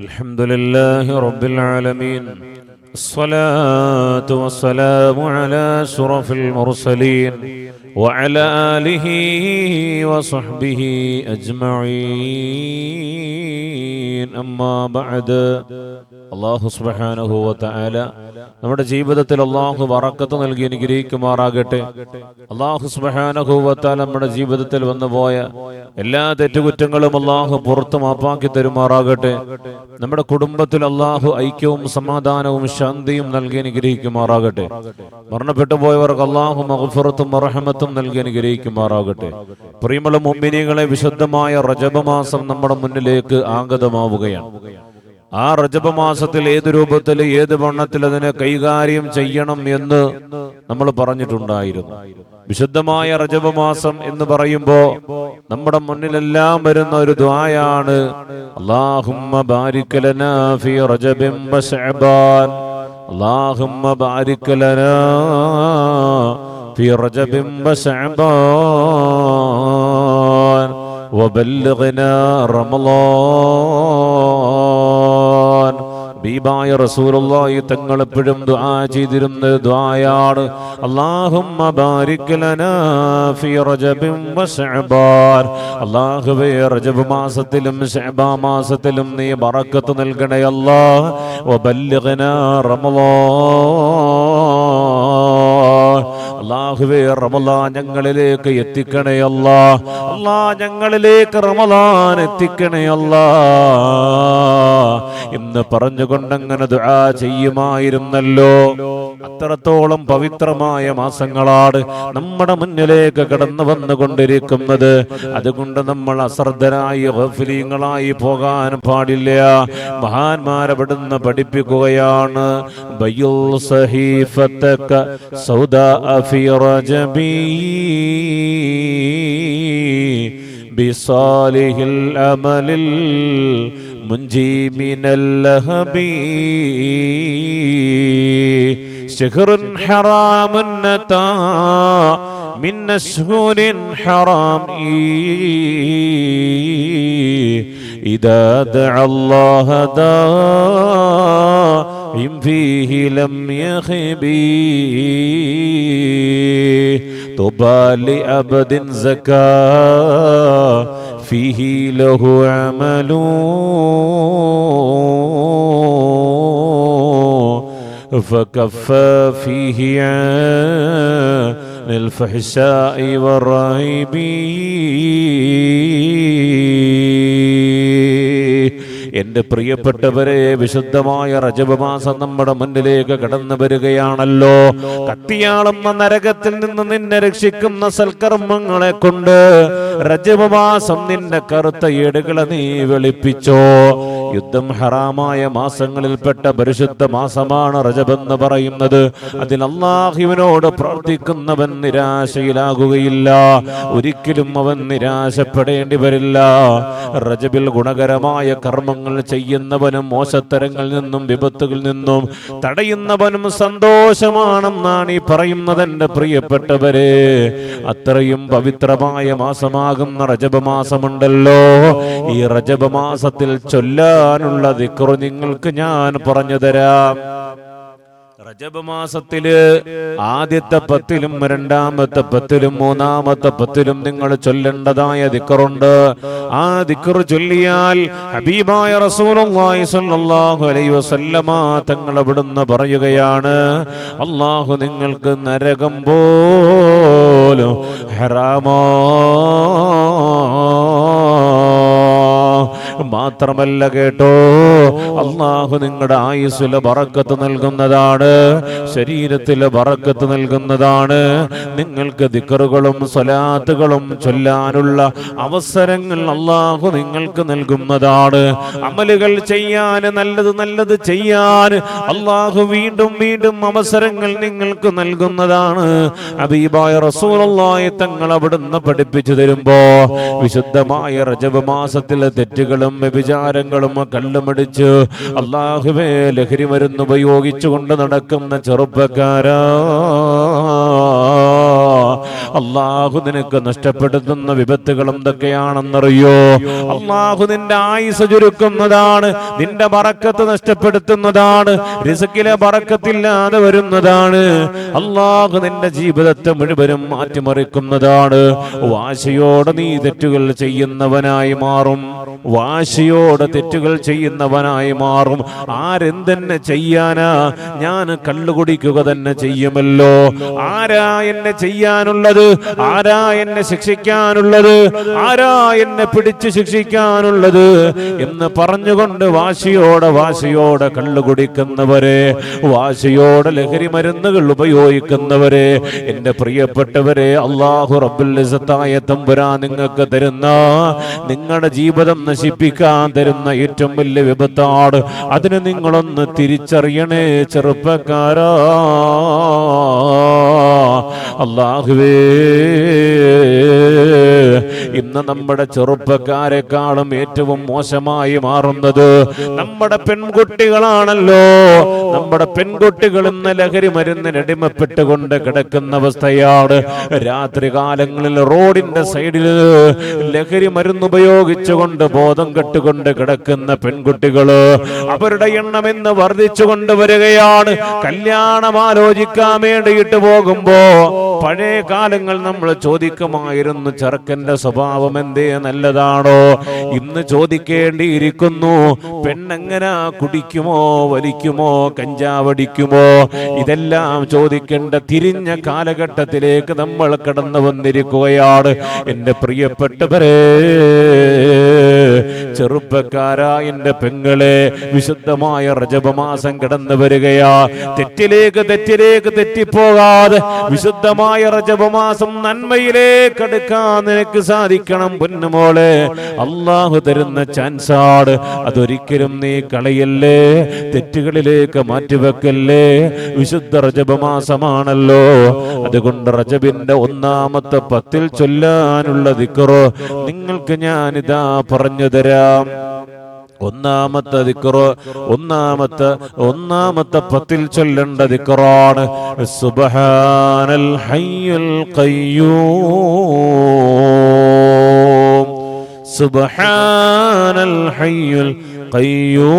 الحمد لله رب العالمين. الصلاة والسلام على أشرف المرسلين وعلى آله وصحبه أجمعين. أما بعد അള്ളാഹു സുബ്ഹാനഹു ആല നമ്മുടെ ജീവിതത്തിൽ അള്ളാഹു വറക്കത്ത് നൽകി അനുഗ്രഹിക്കുമാറാകട്ടെ. അള്ളാഹു തആല നമ്മുടെ ജീവിതത്തിൽ വന്നുപോയ എല്ലാ തെറ്റുകുറ്റങ്ങളും അള്ളാഹു പുറത്തു മാപ്പാക്കി തരുമാറാകട്ടെ. നമ്മുടെ കുടുംബത്തിൽ അള്ളാഹു ഐക്യവും സമാധാനവും ശാന്തിയും നൽകി അനുഗ്രഹിക്കുമാറാകട്ടെ. മരണപ്പെട്ടു പോയവർക്ക് അള്ളാഹു മഹഫുറത്തും റഹമത്തും നൽകി അനുഗ്രഹിക്കുമാറാകട്ടെ. പ്രിയമുള്ള മുമ്പിനികളെ വിശുദ്ധമായ റജബമാസം നമ്മുടെ മുന്നിലേക്ക് ആഗതമാവുകയാണ്. ആ റജബ മാസത്തിൽ ഏത് രൂപത്തിൽ ഏത് വണ്ണത്തിൽ അതിനെ കൈകാര്യം ചെയ്യണം എന്ന് നമ്മൾ പറഞ്ഞിട്ടുണ്ടായിരുന്നു വിശുദ്ധമായ റജബ മാസം എന്ന് പറയുമ്പോ നമ്മുടെ മുന്നിലെല്ലാം വരുന്ന ഒരു ദ്വായാണ് അല്ലാഹുമ്മ ബാരിക് ലനാ ഫീ റജബിൻ വശഅബാൻ അല്ലാഹുമ്മ ബാരിക് ലനാ ഫീ റജബിൻ വശഅബാൻ وبلغنا رمضان ബീബായ റസൂലുള്ളാഹി തങ്ങൾ എപ്പോഴും ദുആ ചെയ്തിരുന്ന ദുആയാണ്. അല്ലാഹുമ്മ ബാരിക് ലനാ ഫീ റജബിൻ വശഅബാൻ അല്ലാഹുവേ റജബ് മാസത്തിലും ശഅബാ മാസത്തിലും നീ ബറക്കത്ത് നൽകണേ അല്ലാ. ബല്ലിഗ്നാ റമളാൻ. അല്ലാഹുവേ റമളാൻ ഞങ്ങളിലേക്ക് എത്തിക്കണേ അല്ലാ. അല്ലാ ഞങ്ങളിലേക്ക് റമളാൻ എത്തിക്കണേ അല്ലാ. എന്ന് പറഞ്ഞുകൊണ്ടങ്ങനെ ദുആ ചെയ്യുമായിരുന്നല്ലോ. അത്രത്തോളം പവിത്രമായ മാസങ്ങളാണ് നമ്മുടെ മുന്നിലേക്ക് കടന്നു വന്നുകൊണ്ടിരിക്കുന്നത്. അതുകൊണ്ട് നമ്മൾ അശ്രദ്ധരായി ഗഫലീങ്ങളായി പോകാൻ പാടില്ല. മഹാന്മാരവിടുന്ന് പഠിപ്പിക്കുകയാണ് ബിസാലിഹിൽ സഹീഫത്തക منجي من اللهب شهر حرام النتا من سهور حرام إذا دعا الله دا إن فيه لم يخبي طبى لأبد زكاة فيه له عمل فكفى فيه عن الفحشاء والرهيب എന്റെ പ്രിയപ്പെട്ടവരെ വിശുദ്ധമായ റജബ മാസം നമ്മുടെ മുന്നിലേക്ക് കടന്നു വരികയാണല്ലോ കത്തിയാളുന്ന നരകത്തിൽ നിന്ന് നിന്നെ രക്ഷിക്കുന്ന സൽക്കർമ്മങ്ങളെ കൊണ്ട് റജബ മാസം നിന്റെ കറുത്ത ഏടുകളെ നീ വെളുപ്പിച്ചോ. യുദ്ധം ഹറാമായ മാസങ്ങളിൽപ്പെട്ട പരിശുദ്ധ മാസമാണ് റജബെന്ന് പറയുന്നത്. അതിൽ അള്ളാഹുവിനോട് പ്രാർത്ഥിക്കുന്നവൻ നിരാശയിലാകുകയില്ല. ഒരിക്കലും അവൻ നിരാശപ്പെടേണ്ടി വരില്ല. റജബിൽ ഗുണകരമായ കർമ്മങ്ങൾ ചെയ്യുന്നവനും മോശത്തരങ്ങളിൽ നിന്നും വിപത്തുകളിൽ നിന്നും തടയുന്നവനും സന്തോഷമാണെന്നാണ് ഈ പറയുന്നത് എന്റെ പ്രിയപ്പെട്ടവരെ. അത്രയും പവിത്രമായ മാസമാകുന്ന രജപമാസമുണ്ടല്ലോ. ഈ റജബ് മാസത്തിൽ ചൊല്ലാനുള്ള ദിക്റു നിങ്ങൾക്ക് ഞാൻ പറഞ്ഞു തരാം. റജബ് ആദ്യത്തെ പത്തിലും രണ്ടാമത്തെ പത്തിലും മൂന്നാമത്തെ പത്തിലും നിങ്ങൾ ചൊല്ലേണ്ടതായ ദിക്കറുണ്ട് ആ ദിക്കർ ചൊല്ലിയാൽ ഹബീബായ റസൂലുള്ളാഹി സ്വല്ലല്ലാഹു അലൈഹി വസല്ലമ തങ്ങൾ അവിടുന്ന് പറയുകയാണ് അള്ളാഹു നിങ്ങൾക്ക് നരകം പോലും ഹറാമോ മാത്രമല്ല കേട്ടോ. അള്ളാഹു നിങ്ങളുടെ ആയുസ്സിലെ പറക്കത്ത് നൽകുന്നതാണ്. ശരീരത്തിൽ വറക്കത്ത് നൽകുന്നതാണ്. നിങ്ങൾക്ക് ദിക്കറുകളും സ്വലാത്തുകളും ചൊല്ലാനുള്ള അവസരങ്ങൾ അള്ളാഹു നിങ്ങൾക്ക് നൽകുന്നതാണ്. അമലുകൾ ചെയ്യാൻ നല്ലത് നല്ലത് ചെയ്യാൻ അള്ളാഹു വീണ്ടും വീണ്ടും അവസരങ്ങൾ നിങ്ങൾക്ക് നൽകുന്നതാണ്. അബീബായ റസൂലുള്ളാഹി തങ്ങൾ അവിടുന്ന് പഠിപ്പിച്ചു തരുമ്പോ വിശുദ്ധമായ റജബ് മാസത്തിലെ തെറ്റുകളും വ്യഭിചാരങ്ങളും കല്ലുമടിച്ച് അള്ളാഹുവേ ലഹരി മരുന്ന് ഉപയോഗിച്ചുകൊണ്ട് നടക്കുന്ന ചെറുപ്പക്കാരാ അള്ളാഹു നിനക്ക് നഷ്ടപ്പെടുത്തുന്ന വിപത്തുകൾ എന്തൊക്കെയാണെന്നറിയോ? അള്ളാഹു നിന്റെ ആയുസ് ചുരുക്കുന്നതാണ് നിന്റെ പറക്കത്ത് നഷ്ടപ്പെടുത്തുന്നതാണ് റിസക്കിലെ പറക്കത്തില്ലാതെ വരുന്നതാണ്. അള്ളാഹു നിന്റെ ജീവിതത്തെ മുഴുവനും മാറ്റിമറിക്കുന്നതാണ്. വാശയോടെ നീ തെറ്റുകൾ ചെയ്യുന്നവനായി മാറും. വാശിയോടെ തെറ്റുകൾ ചെയ്യുന്നവനായി മാറും. ആരെന്തെന്നെ ചെയ്യാനാ? ഞാൻ കള്ളുകുടിക്കുക തന്നെ ചെയ്യുമല്ലോ. ആരാ എന്നെ ചെയ്യാനുള്ളത്? ആരാ എന്നെ ശിക്ഷിക്കാനുള്ളത്? ആരാ എന്നെ പിടിച്ച് ശിക്ഷിക്കാനുള്ളത്? എന്ന് പറഞ്ഞുകൊണ്ട് വാശിയോടെ വാശിയോടെ കള്ളുകുടിക്കുന്നവരെ വാശിയോടെ ലഹരി മരുന്നുകൾ ഉപയോഗിക്കുന്നവരെ എന്റെ പ്രിയപ്പെട്ടവരെ അള്ളാഹു റബ്ബുൽ തമ്പുരാ നിങ്ങൾക്ക് തരുന്ന നിങ്ങളുടെ ജീവിതം നശിപ്പിക്കാൻ തരുന്ന ഏറ്റവും വലിയ വിപത്താട്. അതിന് നിങ്ങളൊന്ന് തിരിച്ചറിയണേ ചെറുപ്പക്കാരാ. അള്ളാഹുവേ. ഇന്ന് നമ്മുടെ ചെറുപ്പക്കാരെക്കാളും ഏറ്റവും മോശമായി മാറുന്നത് നമ്മുടെ പെൺകുട്ടികളാണല്ലോ. നമ്മുടെ പെൺകുട്ടികൾ ഇന്ന് ലഹരി മരുന്നിന് അടിമപ്പെട്ടുകൊണ്ട് കിടക്കുന്ന അവസ്ഥയാണ്. രാത്രി കാലങ്ങളിൽ റോഡിന്റെ സൈഡിൽ ലഹരി മരുന്ന് ഉപയോഗിച്ചുകൊണ്ട് ബോധം കെട്ടുകൊണ്ട് കിടക്കുന്ന പെൺകുട്ടികൾ അവരുടെ എണ്ണം ഇന്ന് വർദ്ധിച്ചു കൊണ്ടുവരികയാണ് കല്യാണം ആലോചിക്കാൻ വേണ്ടിയിട്ട് പോകുമ്പോ പഴയ കാലങ്ങൾ നമ്മൾ ചോദിക്കുമായിരുന്നു ചെറുക്കന്റെ സ്വഭാവം എന്തേ നല്ലതാണോ? ഇന്ന് ചോദിക്കേണ്ടിയിരിക്കുന്നു പെണ്ണെങ്ങനാ കുടിക്കുമോ വലിക്കുമോ കഞ്ചാവടിക്കുമോ? ഇതെല്ലാം ചോദിക്കേണ്ട തിരിഞ്ഞ കാലഘട്ടത്തിലേക്ക് നമ്മൾ കടന്നു വന്നിരിക്കുകയാണ്. എന്റെ പ്രിയപ്പെട്ടവരെ ചെറുപ്പക്കാരാ എന്റെ പെങ്ങളെ വിശുദ്ധമായ റജപമാസം കടന്നു വരികയാ. തെറ്റിലേക്ക് തെറ്റിലേക്ക് തെറ്റിപ്പോകാതെ വിശുദ്ധമായ റജപമാസം നന്മയിലേക്ക് എടുക്കാൻ നിനക്ക് സാധിക്കണം പൊന്നുമോളെ. അള്ളാഹു തരുന്ന ചാൻസാട് അതൊരിക്കലും നീ കളയല്ലേ തെറ്റുകളിലേക്ക് മാറ്റിവെക്കല്ലേ. വിശുദ്ധ റജപമാസമാണല്ലോ അതുകൊണ്ട് റജബിന്റെ ഒന്നാമത്തെ പത്തിൽ ചൊല്ലാനുള്ള ദിക്കറോ നിങ്ങൾക്ക് ഞാനിതാ പറഞ്ഞു തരാം. ഒന്നാമത്തെ ദിക്കറോ ഒന്നാമത്തെ ഒന്നാമത്തെ പത്തിൽ ചൊല്ലേണ്ട ദിക്റാണ്. സുബ്ഹാനൽ ഹയ്യുൽ ഖയ്യൂം. സുബ്ഹാനൽ ഹയ്യുൽ ഖയ്യൂം.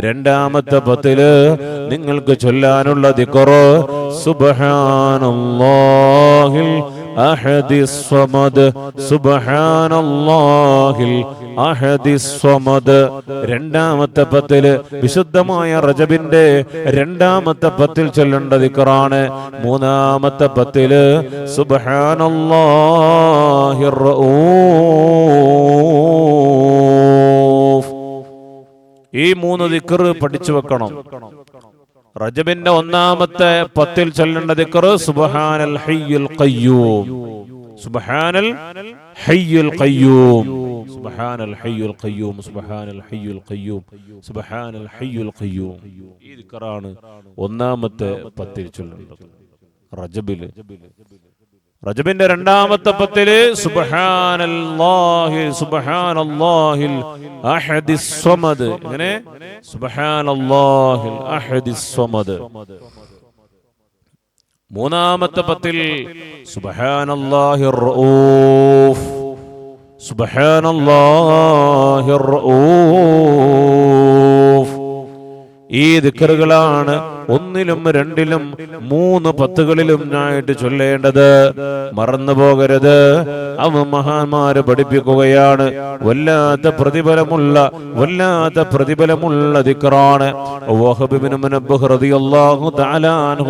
രണ്ടാമത്തെ പത്തിൽ നിങ്ങൾക്ക് ചൊല്ലാനുള്ള ദിക്കറോ സുബ്ഹാനല്ലാഹിൽ أحد الصمد سبحان الله الأحد الصمد രണ്ടാമത്തെ പത്തില് വിശുദ്ധമായ റജബിന്റെ രണ്ടാമത്തെ പത്തിൽ ചൊല്ലേണ്ട ദിക്കറാണ് മൂന്നാമത്തെ പത്തില് സുബ്ഹാനല്ലാഹിർ റഊഫ് ഈ മൂന്ന് ദിക്കർ പഠിച്ചു വെക്കണം റജബിന്റെ ഒന്നാമത്തെ പത്തിൽ ചൊല്ലേണ്ട ദിക്കർ സുബ്ഹാനൽ ഹയ്യുൽ ഖയ്യൂം. സുബ്ഹാനൽ ഹയ്യുൽ ഖയ്യൂം. സുബ്ഹാനൽ ഹയ്യുൽ ഖയ്യൂം സുബ്ഹാനൽ ഹയ്യുൽ ഖയ്യൂം സുബ്ഹാനൽ ഹയ്യുൽ ഖയ്യൂം. ഈ ദിക്കറാണ് ഒന്നാമത്തെ പത്തിൽ ചൊല്ലേണ്ടത്. റജബിൽ റജബിന്റെ രണ്ടാമത്തെ പത്തിൽ അഹദിസ് സ്വമദ്. ഇങ്ങനെ അഹദിസ് സ്വമദ്. മൂന്നാമത്തെ പത്തിൽ റഊഫ് റഊഫ്. ഈ ദിക്കറുകളാണ് ഒന്നിലും രണ്ടിലും മൂന്ന് പത്തുകളിലും ആയിട്ട് ചൊല്ലേണ്ടത് മറന്നു പോകരുത്. അവ മഹാന്മാര് പഠിപ്പിക്കുകയാണ്. വല്ലാത്ത പ്രതിഫലമുള്ള വല്ലാത്ത പ്രതിഫലമുള്ള ദിക്കറാണ്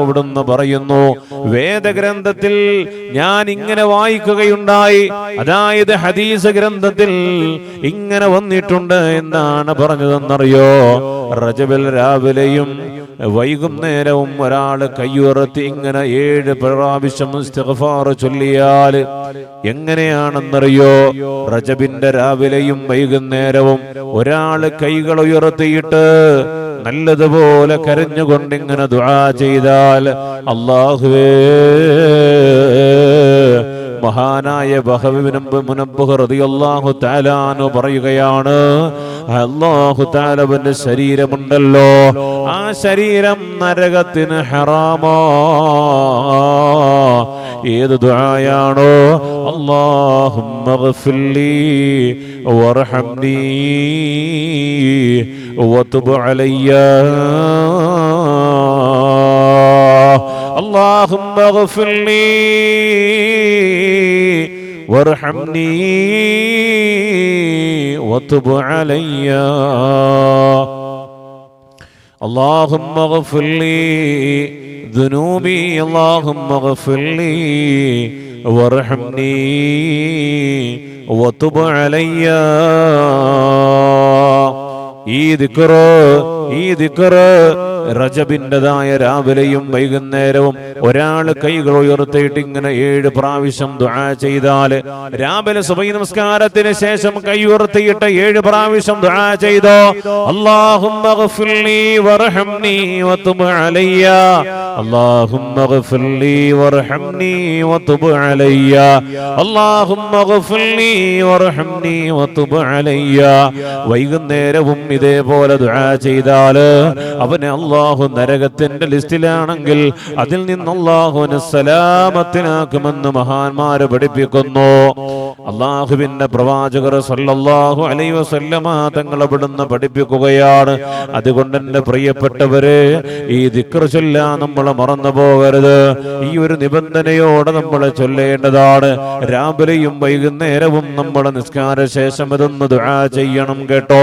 ഇവിടുന്ന് പറയുന്നു വേദഗ്രന്ഥത്തിൽ ഞാൻ ഇങ്ങനെ വായിക്കുകയുണ്ടായി. അതായത് ഹദീസ് ഗ്രന്ഥത്തിൽ ഇങ്ങനെ വന്നിട്ടുണ്ട് എന്നാണ് പറഞ്ഞതെന്നറിയോ? റജബിൽ രാവിലെയും വൈകുന്നേരവും ഒരാൾ കയ്യുറത്തി ഇങ്ങനെ ഏഴ് പ്രാവശ്യം ചൊല്ലിയാൽ എങ്ങനെയാണെന്നറിയോ? റജബിന്റെ രാവിലെയും വൈകുന്നേരവും ഒരാൾ കൈകൾ ഉയർത്തിയിട്ട് നല്ലതുപോലെ കരഞ്ഞുകൊണ്ട് ഇങ്ങനെ ദുആ ചെയ്താൽ അള്ളാഹുവേ മഹാനായ ബഹവിനും മുനബ്ബഹ് റളിയല്ലാഹു താലാനു പറയുകയാണ് അള്ളാഹുതാലവന്റെ ശരീരമുണ്ടല്ലോ. ആ ശരീരം നരകത്തിന് ഹറാമോ. ഏത് ദുആയാണോ? അല്ലാഹുമ്മ ഗ്ഫിർലി വർഹംനി വതുബ് അലയ്യ. അല്ലാഹുമ്മ ഗ്ഫിർലി وارحمني وتب علي اللهم اغفر لي ذنوبي اللهم اغفر لي وارحمني وتب علي ഈ ദിക്കറ് ഈ ദിക്കറ് റജബിൻ്റെതായ രാവിലെയും വൈകുന്നേരവും ഒരാൾ കൈകൾ ഉയർത്തിയിട്ട് ഇങ്ങനെ ഏഴ് പ്രാവശ്യം ദുആ ചെയ്താൽ രാവിലെ സുബൈ നമസ്കാരത്തിന് ശേഷം കൈ ഉയർത്തിയിട്ട് ഏഴ് പ്രാവശ്യം ദുആ ചെയ്തോ? അല്ലാഹുമ്മ ഗ്ഫിർലി വർഹംനി വതുബ് അലയ്യ. അല്ലാഹുമ്മ ഗ്ഫിർലി വർഹംനി വതുബ് അലയ്യ. അല്ലാഹുമ്മ ഗ്ഫിർലി വർഹംനി വതുബ് അലയ്യ. വൈകുന്നേരവും ഇതേപോലെ ദുആ ചെയ്താൽ അവനെ അല്ലാഹു നരകത്തിന്റെ ലിസ്റ്റിലാണെങ്കിൽ അതിൽ നിന്ന് അള്ളാഹുവിനെ സലാമത്തിനാക്കുമെന്ന് മഹാന്മാര് പഠിപ്പിക്കുന്നു. അള്ളാഹുവിന്റെ പ്രവാചകർ സല്ലല്ലാഹു അലൈഹി വസല്ലമ തങ്ങൾ അവിടുന്ന് പഠിപ്പിക്കുകയാണ്. അതുകൊണ്ട് എന്റെ പ്രിയപ്പെട്ടവരെ ഈ ദിക്ർ ചൊല്ലാൻ നമ്മൾ മറന്നു പോകരുത്. ഈ ഒരു നിബന്ധനയോടെ നമ്മൾ ചൊല്ലേണ്ടതാണ്. രാവിലെയും വൈകുന്നേരവും നമ്മൾ നിസ്കാര ശേഷം ഇതൊന്ന് ദുആ ചെയ്യണം കേട്ടോ.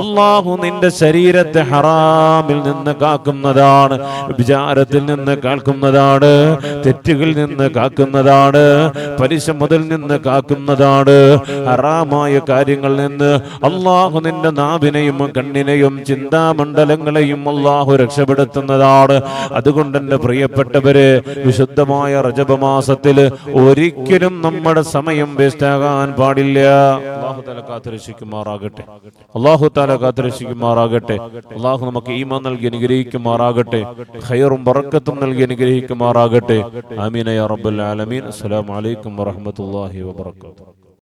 അള്ളാഹു നിന്റെ ശരീരത്തെ ഹറാമിൽ നിന്ന് കാക്കുന്നതാണ് വിചാരത്തിൽ നിന്ന് കാക്കുന്നതാണ് തെറ്റുകളിൽ നിന്ന് കാക്കുന്നതാണ് പലിശ മുതൽ നിന്ന് കാക്കുന്നതാണ്. അറാമായ കാര്യങ്ങളിൽ നിന്ന് അള്ളാഹു നിന്റെ നാവിനെയും കണ്ണിനെയും ചിന്താമണ്ഡലങ്ങളെയും അള്ളാഹു രക്ഷപ്പെടുത്തുന്നതാണ്. അതുകൊണ്ട് എന്റെ പ്രിയപ്പെട്ടവര് വിശുദ്ധമായ റജപമാസത്തിൽ ഒരിക്കലും നമ്മുടെ സമയം വേസ്റ്റ് ആകാൻ പാടില്ല. അള്ളാഹു തല കാത്തുരക്ഷിക്കുമാറാകട്ടെ. അള്ളാഹു താല കാത്തുരക്ഷിക്കുമാറാകട്ടെ. അള്ളാഹു നമുക്ക് ഈമാൻ നൽകി അനുഗ്രഹിക്കുമാറാകട്ടെ. ഹയറും പറക്കത്തും നൽകി അനുഗ്രഹിക്കുമാറാകട്ടെ. ആമീന യാ റബ്ബൽ ആലമീൻ. അസ്സലാമു അലൈക്കും വറഹ്മത്തുള്ളാഹി വബറകാതുഹു.